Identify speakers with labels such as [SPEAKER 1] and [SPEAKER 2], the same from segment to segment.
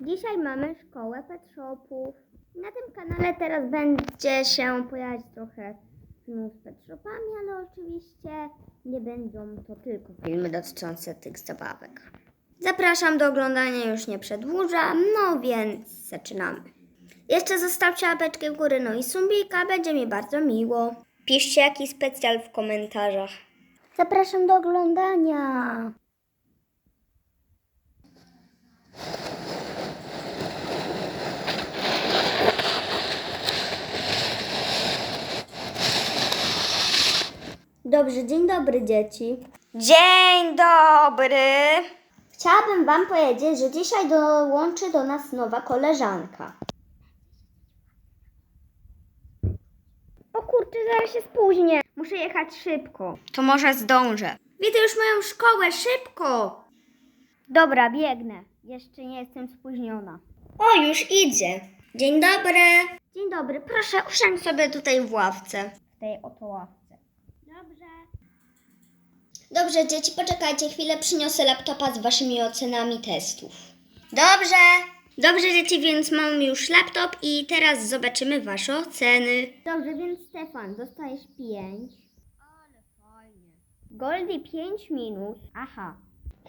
[SPEAKER 1] Dzisiaj mamy szkołę pet shopów. Na tym kanale teraz będzie się pojawiać trochę filmów z pet shopami, ale oczywiście nie będą to tylko filmy dotyczące tych zabawek. Zapraszam do oglądania, już nie przedłużam, no więc zaczynamy. Jeszcze zostawcie łapeczkę w górę, no i sumbika, będzie mi bardzo miło. Piszcie jakiś specjal w komentarzach. Zapraszam do oglądania. Dobrze, dzień dobry dzieci. Dzień dobry. Chciałabym Wam powiedzieć, że dzisiaj dołączy do nas nowa koleżanka. O kurczę, zaraz się spóźnię. Muszę jechać szybko. To może zdążę. Widzę już moją szkołę, szybko. Dobra, biegnę. Jeszcze nie jestem spóźniona. O, już idzie. Dzień dobry. Dzień dobry. Proszę, usiądź sobie tutaj w ławce. W tej oto ławce. Dobrze. Dobrze, dzieci, poczekajcie chwilę, przyniosę laptopa z waszymi ocenami testów. Dobrze. Dobrze, dzieci, więc mam już laptop i teraz zobaczymy wasze oceny. Dobrze, więc Stefan, dostajesz 5. Ale fajnie. Goldie 5 minus. Aha.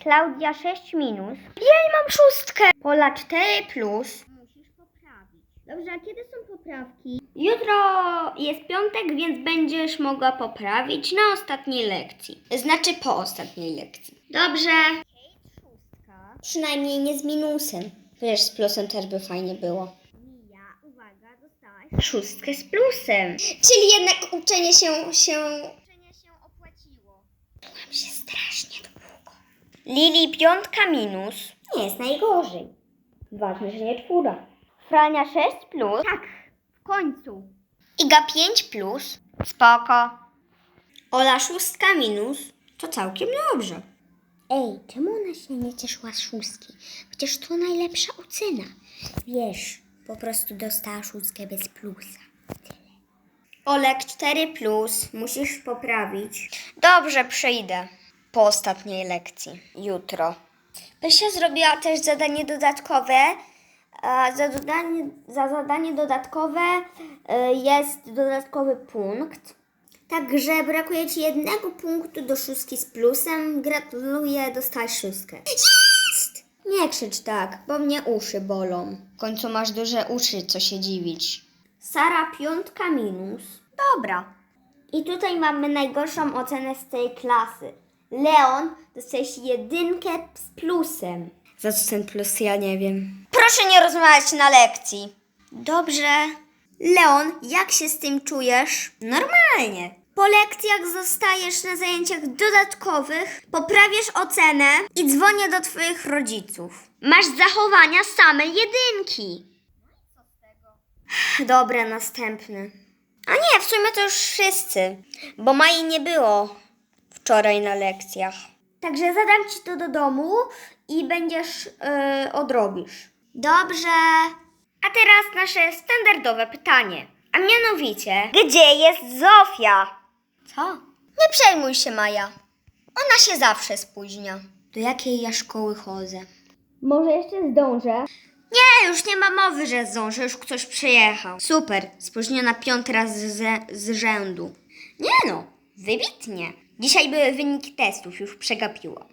[SPEAKER 1] Klaudia 6 minus. Jej, mam szóstkę. Pola 4 plus. Musisz poprawić. Dobrze, a kiedy są poprawki? Jutro jest piątek, więc będziesz mogła poprawić na ostatniej lekcji. Znaczy po ostatniej lekcji. Dobrze. Przynajmniej nie z minusem. Wiesz, z plusem też by fajnie było. Mija, uwaga, dostałaś szóstkę z plusem. Czyli jednak uczenie się, się... Uczenie się opłaciło. Mam się strasznie długo. Lili piątka minus. Nie jest najgorzej. Ważne, że nie czwóra. Frania 6 plus. Tak, końcu. Iga 5 plus. Spoko. Ola szóstka minus. To całkiem dobrze. Ej, czemu ona się nie cieszyła z szóstki? Przecież to najlepsza ocena. Wiesz, po prostu dostała szóstkę bez plusa. Olek 4 plus, musisz poprawić. Dobrze, przyjdę. Po ostatniej lekcji, jutro. Pysia zrobiła też zadanie dodatkowe. Za zadanie, za zadanie dodatkowe e, jest dodatkowy punkt. Także brakuje Ci jednego punktu do szóstki z plusem. Gratuluję, dostałeś szóstkę. Jest! Nie krzycz tak, bo mnie uszy bolą. W końcu masz duże uszy, co się dziwić. Sara piątka minus. Dobra. I tutaj mamy najgorszą ocenę z tej klasy. Leon dostajesz jedynkę z plusem. Za co ten plus, ja nie wiem. Proszę nie rozmawiać na lekcji. Dobrze. Leon, jak się z tym czujesz? Normalnie. Po lekcjach zostajesz na zajęciach dodatkowych, poprawiasz ocenę i dzwonię do twoich rodziców. Masz zachowania same jedynki. Dobra, następny. A nie, w sumie to już wszyscy, bo Mai nie było wczoraj na lekcjach. Także zadam ci to do domu i będziesz yy, odrobisz. Dobrze. A teraz nasze standardowe pytanie. A mianowicie, gdzie jest Zofia? Co? Nie przejmuj się, Maja. Ona się zawsze spóźnia. Do jakiej ja szkoły chodzę? Może jeszcze zdążę? Nie, już nie ma mowy, że zdążę, już ktoś przyjechał. Super, spóźniona piąty raz z, z rzędu. Nie no, wybitnie. Dzisiaj były wyniki testów, już przegapiłam.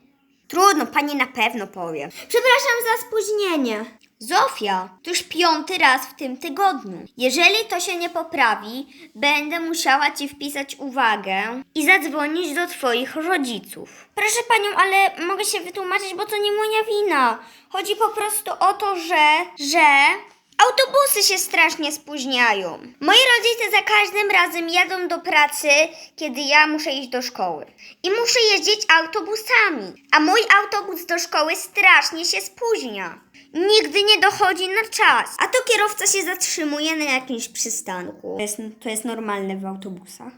[SPEAKER 1] Trudno, pani na pewno powie. Przepraszam za spóźnienie. Zofia, to już piąty raz w tym tygodniu. Jeżeli to się nie poprawi, będę musiała ci wpisać uwagę i zadzwonić do twoich rodziców. Proszę panią, ale mogę się wytłumaczyć, bo to nie moja wina. Chodzi po prostu o to, że, że autobusy się strasznie spóźniają. Moi rodzice za każdym razem jadą do pracy, kiedy ja muszę iść do szkoły. I muszę jeździć autobusami. A mój autobus do szkoły strasznie się spóźnia. Nigdy nie dochodzi na czas. A to kierowca się zatrzymuje na jakimś przystanku. To jest, to jest normalne w autobusach.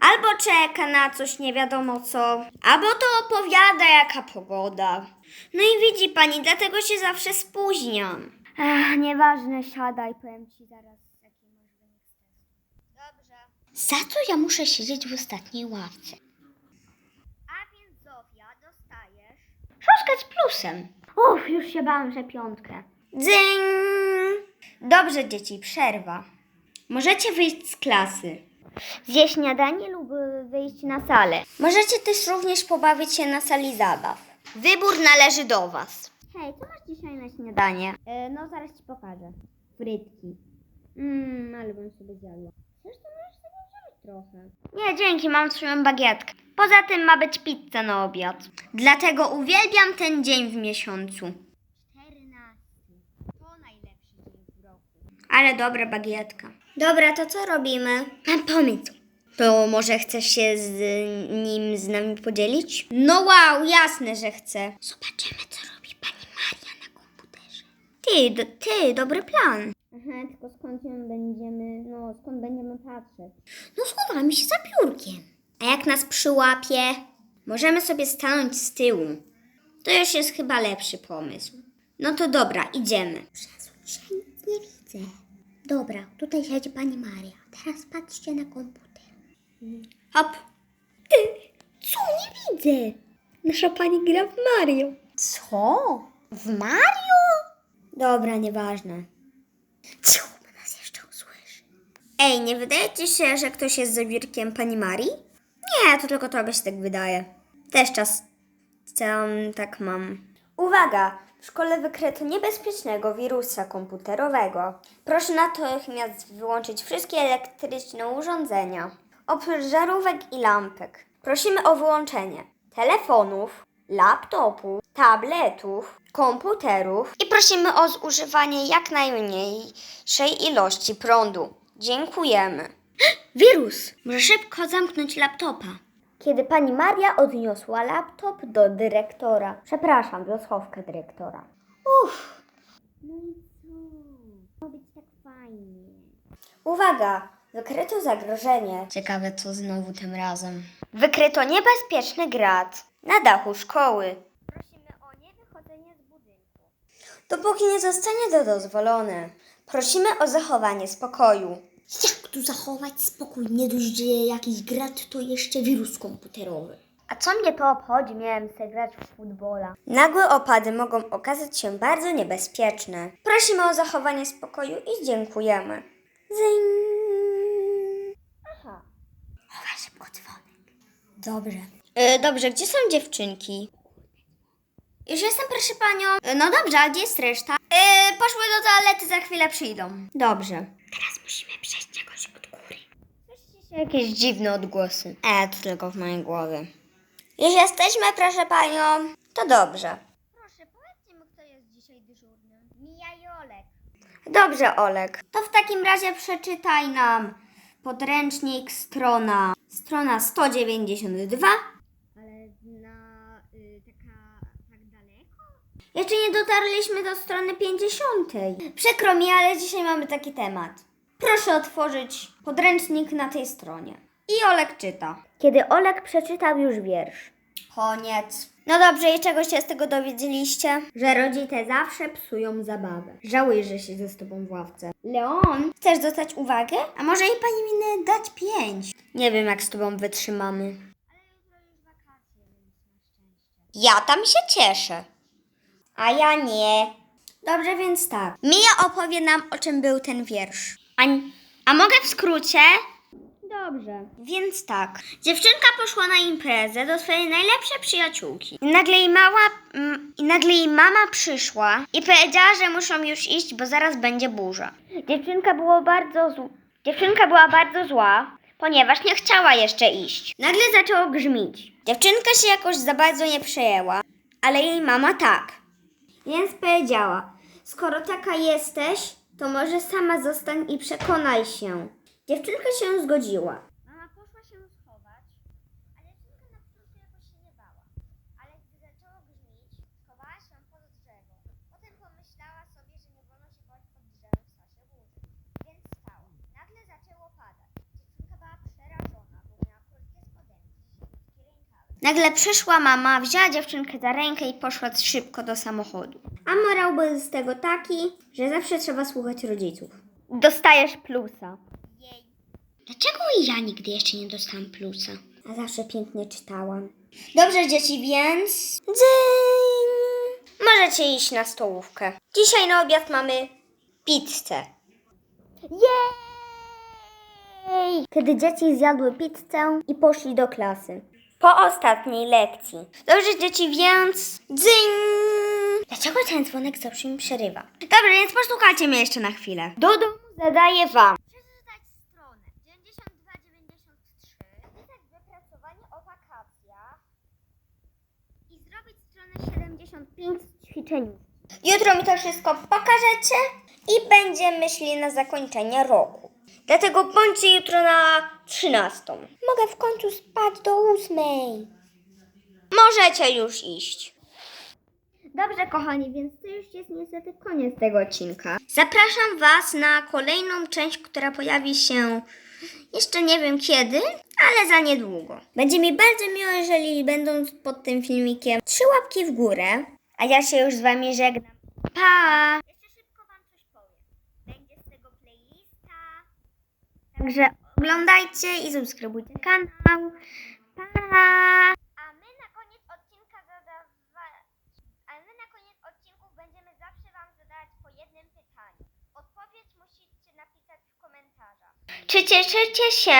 [SPEAKER 1] Albo czeka na coś nie wiadomo co, albo to opowiada jaka pogoda. No i widzi pani, dlatego się zawsze spóźniam. Ech, nieważne, siadaj, powiem ci zaraz jaki masz wynik z testu. Dobrze. Za co ja muszę siedzieć w ostatniej ławce? A więc Zofia, dostajesz... Szóstkę z plusem. Uff, już się bałam, że piątkę. Dzyń! Dobrze, dzieci, przerwa. Możecie wyjść z klasy. Zjeść śniadanie lub wyjść na salę. Możecie też również pobawić się na sali zabaw. Wybór należy do Was. Hej, co masz dzisiaj na śniadanie? E, no, zaraz Ci pokażę. Frytki. Mmm, ale bym sobie zjadła. Zresztą możesz sobie wziąć trochę. Nie, dzięki, mam swoją bagietkę. Poza tym ma być pizza na obiad. Dlatego uwielbiam ten dzień w miesiącu. 14. To najlepszy dzień w roku. Ale dobra bagietka. Dobra, to co robimy? Mam pomysł. To może chcesz się z nim z nami podzielić? No wow, jasne, że chcę. Zobaczymy, co robi pani Maria na komputerze. Ty, ty, dobry plan. Aha, tylko skąd ją będziemy, no skąd będziemy patrzeć? No schowamy się za biurkiem. A jak nas przyłapie? Możemy sobie stanąć z tyłu. To już jest chyba lepszy pomysł. No to dobra, idziemy. Przesuń się, nie widzę. Dobra, tutaj siedzi pani Maria. Teraz patrzcie na komputer. Hop. Ty, co nie widzę? Nasza pani gra w Mario. Co? W Mario? Dobra, nieważne. Cicho, bo nas jeszcze usłyszy. Ej, nie wydaje ci się, że ktoś jest za biurkiem pani Marii? Nie, to tylko tobie się tak wydaje. Też czas tam tak mam. Uwaga! W szkole wykryto niebezpiecznego wirusa komputerowego. Proszę natychmiast wyłączyć wszystkie elektryczne urządzenia. Oprócz żarówek i lampek. Prosimy o wyłączenie telefonów, laptopów, tabletów, komputerów i prosimy o zużywanie jak najmniejszej ilości prądu. Dziękujemy. Wirus! Może szybko zamknąć laptopa. Kiedy pani Maria odniosła laptop do dyrektora. Przepraszam, wiosłowka dyrektora. Uff. No i co? Ma być tak fajnie. Uwaga! Wykryto zagrożenie. Ciekawe, co znowu tym razem. Wykryto niebezpieczny grad na dachu szkoły. Prosimy o niewychodzenie z budynku. Dopóki nie zostanie to dozwolone, prosimy o zachowanie spokoju.
[SPEAKER 2] Jak tu zachować spokój? Nie dość, że jakiś grad, to jeszcze wirus komputerowy.
[SPEAKER 1] A co mnie to obchodzi? Miałem sobie grać w futbola. Nagłe opady mogą okazać się bardzo niebezpieczne. Prosimy o zachowanie spokoju i dziękujemy. Zing. Aha.
[SPEAKER 2] Chowaj szybko dzwonek. Dobrze.
[SPEAKER 1] E, dobrze, gdzie są dziewczynki? Już jestem, proszę panią. E, no dobrze, a gdzie jest reszta? E, poszły do toalety, za chwilę przyjdą. Dobrze.
[SPEAKER 2] Teraz musimy przejść jakoś od góry.
[SPEAKER 1] Słyszycie się jakieś dziwne odgłosy. E, to tylko w mojej głowie. Już jesteśmy, proszę panią. To dobrze. Proszę, powiedzcie mi, kto jest dzisiaj dyżurny. Mija i Olek. Dobrze, Olek. To w takim razie przeczytaj nam podręcznik strona strona 192. Ale na y, taka tak daleko? Jeszcze nie dotarliśmy do strony 50. Przykro mi, ale dzisiaj mamy taki temat. Proszę otworzyć podręcznik na tej stronie. I Olek czyta. Kiedy Olek przeczytał już wiersz. Koniec. No dobrze, i czego się z tego dowiedzieliście? Że rodzice zawsze psują zabawę. Żałuję, że siedzę z tobą w ławce. Leon, chcesz dostać uwagę? A może jej pani minę dać pięć? Nie wiem, jak z tobą wytrzymamy. Ja tam się cieszę. A ja nie. Dobrze, więc tak. Mija opowie nam, o czym był ten wiersz. A, a mogę w skrócie? Dobrze. Więc tak. Dziewczynka poszła na imprezę do swojej najlepszej przyjaciółki. I nagle jej mała, mm, i nagle jej mama przyszła i powiedziała, że muszą już iść, bo zaraz będzie burza. Dziewczynka było bardzo zł... Dziewczynka była bardzo zła, ponieważ nie chciała jeszcze iść. Nagle zaczęło grzmić. Dziewczynka się jakoś za bardzo nie przejęła, ale jej mama tak. Więc powiedziała: Skoro taka jesteś, to może sama zostań i przekonaj się. Dziewczynka się zgodziła. Mama poszła się schować, a dziewczynka na początku jakoś się nie bała. Ale gdy zaczęło grzmić, schowała się pod drzewo. Potem pomyślała sobie, że nie wolno się chować pod drzewem w czasie burzy. Więc stała. Nagle zaczęło padać. Dziewczynka była przerażona, bo miała krótkie spodenki i krótkie rękawy. Nagle przyszła mama, wzięła dziewczynkę za rękę i poszła szybko do samochodu. A morał był z tego taki, że zawsze trzeba słuchać rodziców. Dostajesz plusa.
[SPEAKER 2] Dlaczego ja nigdy jeszcze nie dostałam plusa?
[SPEAKER 1] A zawsze pięknie czytałam. Dobrze, dzieci, więc. Dzień! możecie iść na stołówkę. Dzisiaj na obiad mamy pizzę. Jej! Kiedy dzieci zjadły pizzę i poszli do klasy. Po ostatniej lekcji. Dobrze, dzieci, więc... Dzyń! Dlaczego ten dzwonek zawsze mi przerywa? Dobrze, więc posłuchajcie mnie jeszcze na chwilę. Do domu zadaję wam. Przeczytać stronę 92-93. Napisać wypracowanie o wakacjach. I zrobić stronę 75 ćwiczeń. Jutro mi to wszystko pokażecie i będziemy szli na zakończenie roku. Dlatego bądźcie jutro na 13. Mogę w końcu spać do 8. Możecie już iść. Dobrze, kochani, więc to już jest niestety koniec tego odcinka. Zapraszam Was na kolejną część, która pojawi się jeszcze nie wiem kiedy, ale za niedługo. Będzie mi bardzo miło, jeżeli będą pod tym filmikiem trzy łapki w górę, a ja się już z Wami żegnam. Pa! Jeszcze szybko Wam coś powiem. Będzie z tego playlista. Także oglądajcie i subskrybujcie kanał. Pa! A my na koniec odcinka zadawa- a my na koniec odcinków będziemy zawsze Wam zadawać po jednym pytaniu. Odpowiedź musicie napisać w komentarzach. Czy cieszycie się,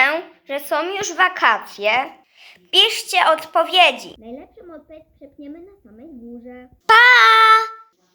[SPEAKER 1] że są już wakacje? Piszcie odpowiedzi. Najlepszą odpowiedź przepniemy na samej górze. Pa!